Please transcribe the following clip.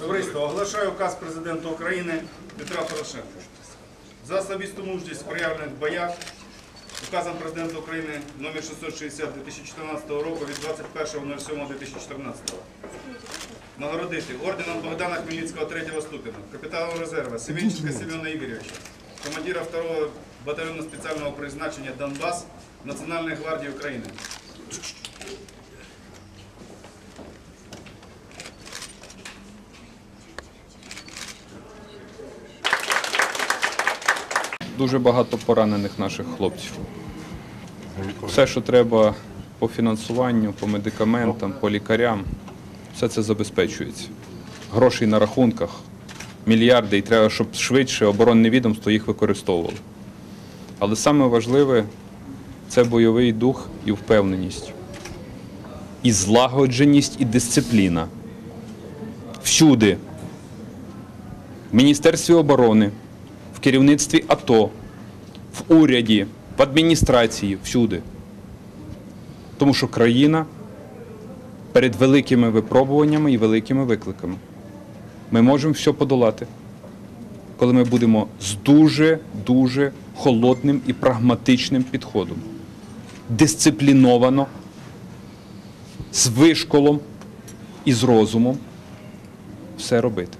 Товариство, оголошаю указ президента України Петра Порошенка. За особисту мужність проявлених боях указом президента України номер 660 2014 року від 21.07.2014 нагородити орденом Богдана Хмельницького 3 ступеня, капітану резерва Семенченка Семена Ігоревича, командира 2 батальйону спеціального призначення Донбас Національної гвардії України. Дуже багато поранених наших хлопців. Все, що треба по фінансуванню, по медикаментам, по лікарям, все це забезпечується. Грошей на рахунках, мільярди, і треба, щоб швидше оборонне відомство їх використовувало. Але саме важливе це бойовий дух і впевненість, і злагодженість, і дисципліна. Всюди, в Міністерстві оборони, в керівництві АТО, в уряді, в адміністрації, всюди. Тому що країна перед великими випробуваннями і великими викликами. Ми можемо все подолати, коли ми будемо з дуже-дуже холодним і прагматичним підходом, дисципліновано, з вишколом і з розумом все робити.